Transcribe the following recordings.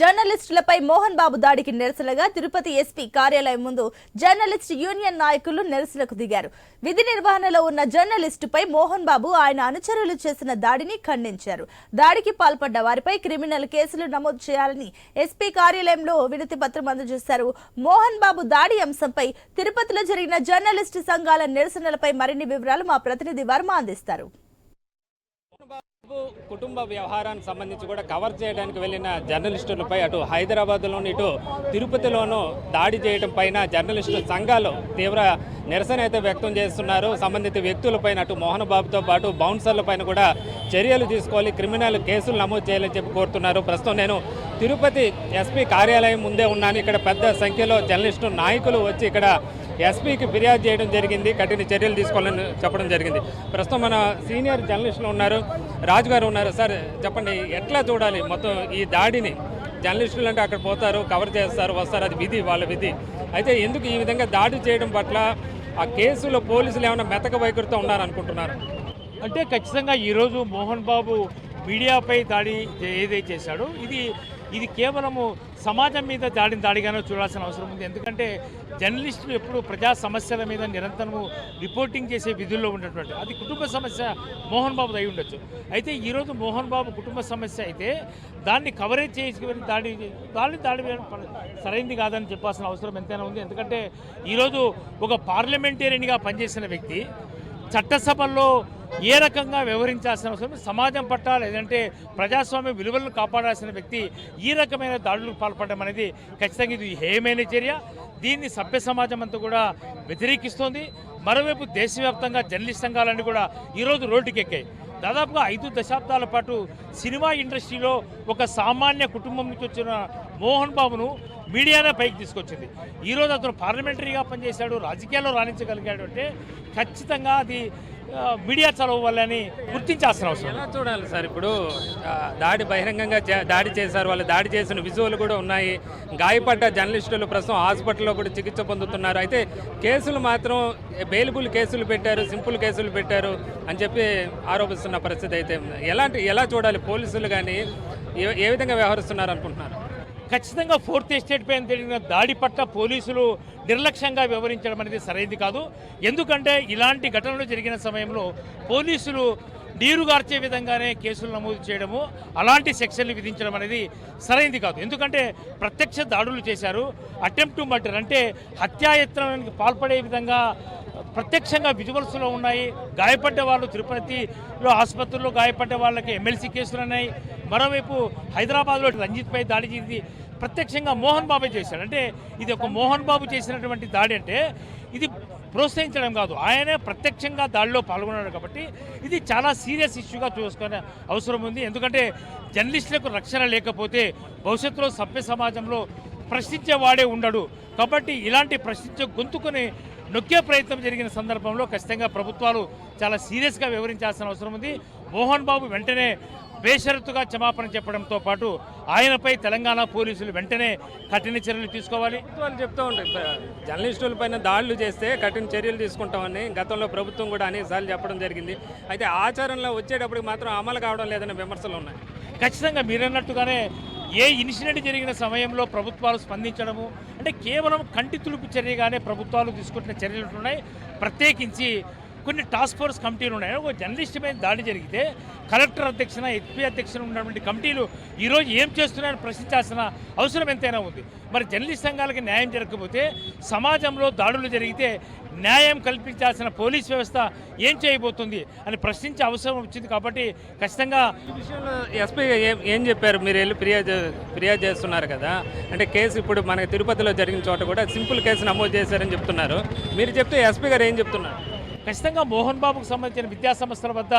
జర్నలిస్టులపై మోహన్ బాబు దాడికి నిరసనగా తిరుపతి ఎస్పీ కార్యాలయం ముందు జర్నలిస్ట్ యూనియన్ నాయకులు నిరసనకు దిగారు. విధి నిర్వహణలో ఉన్న జర్నలిస్టుపై మోహన్ బాబు ఆయన అనుచరులు చేసిన దాడిని ఖండించారు. దాడికి పాల్పడ్డ వారిపై క్రిమినల్ కేసులు నమోదు చేయాలని ఎస్పీ కార్యాలయంలో వినతి పత్రం అందజేశారు. మోహన్ బాబు దాడి అంశంపై తిరుపతిలో జరిగిన జర్నలిస్టు సంఘాల నిరసనలపై మరిన్ని వివరాలు మా ప్రతినిధి వర్మ అందిస్తారు. కుటుంబ వ్యవహారానికి సంబంధించి కూడా కవర్ చేయడానికి వెళ్ళిన జర్నలిస్టులపై అటు హైదరాబాద్లోను ఇటు తిరుపతిలోనూ దాడి చేయడం పైన జర్నలిస్టు సంఘాలు తీవ్ర నిరసన అయితే వ్యక్తం చేస్తున్నారు. సంబంధిత వ్యక్తులపైన అటు మోహన్ బాబుతో పాటు బౌన్సర్లపైన కూడా చర్యలు తీసుకోవాలి క్రిమినల్ కేసులు నమోదు చేయాలని చెప్పి కోరుతున్నారు. ప్రస్తుతం నేను తిరుపతి ఎస్పీ కార్యాలయం ముందే ఉన్నాను. ఇక్కడ పెద్ద సంఖ్యలో జర్నలిస్టు నాయకులు వచ్చి ఇక్కడ ఎస్పీకి ఫిర్యాదు చేయడం జరిగింది కఠిన చర్యలు తీసుకోవాలని చెప్పడం జరిగింది. ప్రస్తుతం మన సీనియర్ జర్నలిస్టులు ఉన్నారు రాజు గారు ఉన్నారు. సార్ చెప్పండి ఎట్లా చూడాలి? మొత్తం ఈ దాడిని జర్నలిస్టులు అంటే అక్కడ పోతారు కవర్ చేస్తారు వస్తారు అది విధి వాళ్ళ విధి. అయితే ఎందుకు ఈ విధంగా దాడి చేయడం పట్ల ఆ కేసులో పోలీసులు ఏమైనా మెతక వైఖరితో ఉన్నారనుకుంటున్నారు? అంటే ఖచ్చితంగా ఈరోజు మోహన్ బాబు మీడియాపై దాడి ఏదైతే చేశాడో ఇది ఇది కేవలము సమాజం మీద దాడిని దాడిగానే చూడాల్సిన అవసరం ఉంది. ఎందుకంటే జర్నలిస్టులు ఎప్పుడు ప్రజా సమస్యల మీద నిరంతరము రిపోర్టింగ్ చేసే విధుల్లో ఉన్నటువంటి అది కుటుంబ సమస్య మోహన్ బాబు అయి ఉండొచ్చు. అయితే ఈరోజు మోహన్ బాబు కుటుంబ సమస్య అయితే దాన్ని కవరేజ్ చేసుకుని దాడి దాడి దాడి వేయడం సరైంది కాదని చెప్పాల్సిన అవసరం ఎంతైనా ఉంది. ఎందుకంటే ఈరోజు ఒక పార్లమెంటేరియన్గా పనిచేసిన వ్యక్తి చట్టసభల్లో ఏ రకంగా వ్యవహరించాల్సిన అవసరం సమాజం పట్ల లేదంటే ప్రజాస్వామ్య విలువలను కాపాడాల్సిన వ్యక్తి ఈ రకమైన దాడులకు పాల్పడడం అనేది ఖచ్చితంగా ఇది హేయమైన చర్య. దీన్ని సభ్య సమాజం అంతా కూడా వ్యతిరేకిస్తోంది. మరోవైపు దేశవ్యాప్తంగా జర్నలిస్ట్ సంఘాలన్నీ కూడా ఈరోజు రోడ్డుకెక్కాయి. దాదాపుగా ఐదు దశాబ్దాల పాటు సినిమా ఇండస్ట్రీలో ఒక సామాన్య కుటుంబం నుంచి వచ్చిన మోహన్ బాబును మీడియానే పైకి తీసుకొచ్చింది. ఈరోజు అతను పార్లమెంటరీగా పనిచేశాడు రాజకీయాల్లో రాణించగలిగాడు అంటే ఖచ్చితంగా అది మీడియా చలవ వల్లని గుర్తించాల్సిన అవసరం ఎలా చూడాలి సార్ ఇప్పుడు? దాడి బహిరంగంగా దాడి చేశారు. వాళ్ళు దాడి చేసిన విజువల్ కూడా ఉన్నాయి. గాయపడ్డ జర్నలిస్టులు ప్రస్తుతం హాస్పిటల్లో కూడా చికిత్స పొందుతున్నారు. అయితే కేసులు మాత్రం బెయిలబుల్ కేసులు పెట్టారు సింపుల్ కేసులు పెట్టారు అని చెప్పి ఆరోపిస్తున్న పరిస్థితి అయితే. ఎలాంటి ఎలా చూడాలి? పోలీసులు కానీ ఏ- ఏ విధంగా వ్యవహరిస్తున్నారు అనుకుంటున్నారు? ఖచ్చితంగా ఫోర్త్ ఎస్టేట్ పైన జరిగిన దాడి పట్ల పోలీసులు నిర్లక్ష్యంగా వ్యవహరించడం అనేది సరైనది కాదు. ఎందుకంటే ఇలాంటి ఘటనలు జరిగిన సమయంలో పోలీసులు నీరుగార్చే విధంగానే కేసులు నమోదు చేయడము అలాంటి సెక్షన్లు విధించడం అనేది సరైనది కాదు. ఎందుకంటే ప్రత్యక్ష దాడులు చేశారు. అటెంప్ట్ టు మర్డర్ అంటే హత్యాయత్నానికి పాల్పడే విధంగా ప్రత్యక్షంగా విజువల్స్లో ఉన్నాయి. గాయపడ్డ వాళ్ళు తిరుపతిలో ఆసుపత్రుల్లో గాయపడ్డ వాళ్ళకి ఎమ్మెల్సీ కేసులు ఉన్నాయి. మరోవైపు హైదరాబాద్లో రంజిత్పై దాడి చేసి ప్రత్యక్షంగా మోహన్ బాబే చేశాడు. అంటే ఇది ఒక మోహన్ బాబు చేసినటువంటి దాడి అంటే ఇది ప్రోత్సహించడం కాదు. ఆయనే ప్రత్యక్షంగా దాడిలో పాల్గొన్నాడు కాబట్టి ఇది చాలా సీరియస్ ఇష్యూగా చూసుకునే అవసరం ఉంది. ఎందుకంటే జర్నలిస్టులకు రక్షణ లేకపోతే భవిష్యత్తులో సభ్య సమాజంలో ప్రశ్నించేవాడే ఉండడు. కాబట్టి ఇలాంటి ప్రశ్నించే గొంతుకుని నొక్కే ప్రయత్నం జరిగిన సందర్భంలో ఖచ్చితంగా ప్రభుత్వాలు చాలా సీరియస్గా వ్యవహరించాల్సిన అవసరం ఉంది. మోహన్ బాబు వెంటనే బేషరతుగా క్షమాపణ చెప్పడంతో పాటు ఆయనపై తెలంగాణ పోలీసులు వెంటనే కఠిన చర్యలు తీసుకోవాలి. వాళ్ళు చెప్తూ ఉంటారు ప- జర్నలిస్టుల పైన దాడులు చేస్తే కఠిన చర్యలు తీసుకుంటామని గతంలో ప్రభుత్వం కూడా అనేకసార్లు చెప్పడం జరిగింది. అయితే ఆచరణలో వచ్చేటప్పటికి మాత్రం అమలు కావడం లేదనే విమర్శలు ఉన్నాయి. ఖచ్చితంగా మీరన్నట్టుగానే ఏ ఇన్సిడెంట్ జరిగిన సమయంలో ప్రభుత్వాలు స్పందించడము అంటే కేవలం కంటి తులుపు చర్యగానే ప్రభుత్వాలు తీసుకుంటున్న చర్యలు ఉన్నాయి ప్రత్యేకించి కొన్ని టాస్క్ ఫోర్స్ కమిటీలు ఉన్నాయి. ఒక జర్నలిస్ట్ మీద దాడి జరిగితే కలెక్టర్ అధ్యక్షన ఎస్పీ అధ్యక్షన ఉన్నటువంటి కమిటీలు ఈరోజు ఏం చేస్తున్నాయని ప్రశ్నించాల్సిన అవసరం ఎంతైనా ఉంది. మరి జర్నలిస్ట్ సంఘాలకి న్యాయం జరగకపోతే సమాజంలో దాడులు జరిగితే న్యాయం కల్పించాల్సిన పోలీస్ వ్యవస్థ ఏం చేయబోతుంది అని ప్రశ్నించే అవసరం వచ్చింది కాబట్టి ఖచ్చితంగా ఈ విషయంలో ఎస్పీ ఏం ఏం చెప్పారు? మీరు వెళ్ళి ఫిర్యాదు ఫిర్యాదు చేస్తున్నారు కదా. అంటే కేసు ఇప్పుడు మనకి తిరుపతిలో జరిగిన చోట కూడా సింపుల్ కేసు నమోదు చేశారని చెప్తున్నారు. మీరు చెప్తే ఎస్పీ గారు ఏం చెప్తున్నారు? ఖచ్చితంగా మోహన్ బాబుకు సంబంధించిన విద్యా సంస్థల వద్ద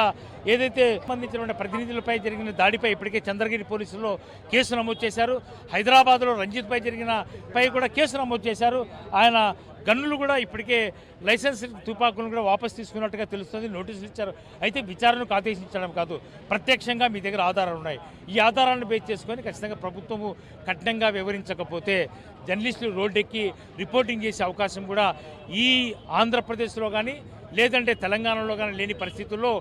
ఏదైతే సంబంధించిన ప్రతినిధులపై జరిగిన దాడిపై ఇప్పటికే చంద్రగిరి పోలీసుల్లో కేసు నమోదు చేశారు. హైదరాబాద్లో రంజిత్ పై జరిగిన పై కూడా కేసు నమోదు చేశారు. ఆయన గన్నులు కూడా ఇప్పటికే లైసెన్స్ తుపాకులను కూడా వాపసు తీసుకున్నట్టుగా తెలుస్తుంది. నోటీసులు ఇచ్చారు. అయితే విచారణకు ఆదేశించడం కాదు. ప్రత్యక్షంగా మీ దగ్గర ఆధారాలు ఉన్నాయి. ఈ ఆధారాలను బేస్ చేసుకొని ఖచ్చితంగా ప్రభుత్వము కఠినంగా వివరించకపోతే జర్నలిస్టులు రోడ్డెక్కి రిపోర్టింగ్ చేసే అవకాశం కూడా ఈ ఆంధ్రప్రదేశ్లో కానీ లేదంటే తెలంగాణలో కానీ లేని పరిస్థితుల్లో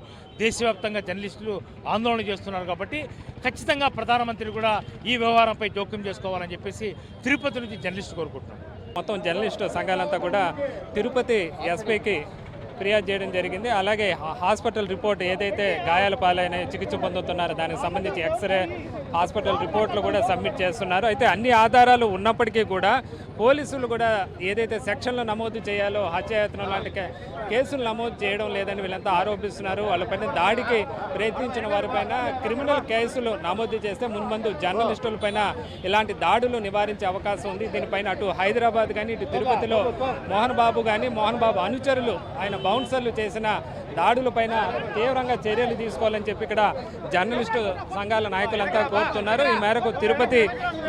దేశవ్యాప్తంగా జర్నలిస్టులు ఆందోళన చేస్తున్నారు కాబట్టి ఖచ్చితంగా ప్రధానమంత్రి కూడా ఈ వ్యవహారంపై జోక్యం చేసుకోవాలని చెప్పేసి తిరుపతి నుంచి జర్నలిస్టు కోరుకుంటున్నాం. మొత్తం జర్నలిస్టు సంఘాలంతా కూడా తిరుపతి ఎస్పీకి ఫిర్యాదు చేయడం జరిగింది. అలాగే హాస్పిటల్ రిపోర్ట్ ఏదైతే గాయాల పాలైన చికిత్స పొందుతున్నారో దానికి సంబంధించి ఎక్స్రే హాస్పిటల్ రిపోర్ట్లు కూడా సబ్మిట్ చేస్తున్నారు. అయితే అన్ని ఆధారాలు ఉన్నప్పటికీ కూడా పోలీసులు కూడా ఏదైతే సెక్షన్లు నమోదు చేయాలో హత్యాయత్నం లాంటి కేసులు నమోదు చేయడం లేదని వీళ్ళంతా ఆరోపిస్తున్నారు. వాళ్ళపైన దాడికి ప్రయత్నించిన వారిపైన క్రిమినల్ కేసులు నమోదు చేస్తే మున్మందు జర్నలిస్టులపైన ఇలాంటి దాడులు నివారించే అవకాశం ఉంది. దీనిపైన అటు హైదరాబాద్ కానీ ఇటు తిరుపతిలో మోహన్ బాబు కానీ మోహన్ బాబు అనుచరులు ఆయన బౌన్సర్లు చేసిన దాడులపైన తీవ్రంగా చర్యలు తీసుకోవాలని చెప్పి ఇక్కడ జర్నలిస్టు సంఘాల నాయకులంతా కోరుతున్నారు. ఈ మేరకు తిరుపతి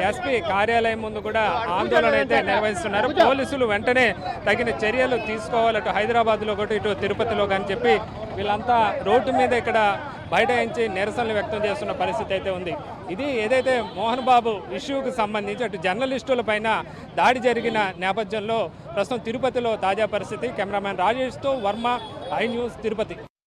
ఎస్పీ కార్యాలయం ముందు కూడా ఆందోళన అయితే నిర్వహిస్తున్నారు. పోలీసులు వెంటనే తగిన చర్యలు తీసుకోవాలటు హైదరాబాద్లో ఒకటి ఇటు తిరుపతిలో కానీ చెప్పి వీళ్ళంతా రోడ్డు మీద ఇక్కడ బైఠాయించి నిరసనలు వ్యక్తం చేస్తున్న పరిస్థితి అయితే ఉంది. ఇది ఏదైతే మోహన్ బాబు ఇష్యూకి సంబంధించి అటు జర్నలిస్టుల పైన దాడి జరిగిన నేపథ్యంలో ప్రస్తుతం తిరుపతిలో తాజా పరిస్థితి. కెమెరామ్యాన్ రాజేష్తో వర్మ ఐ న్యూస్ తిరుపతి.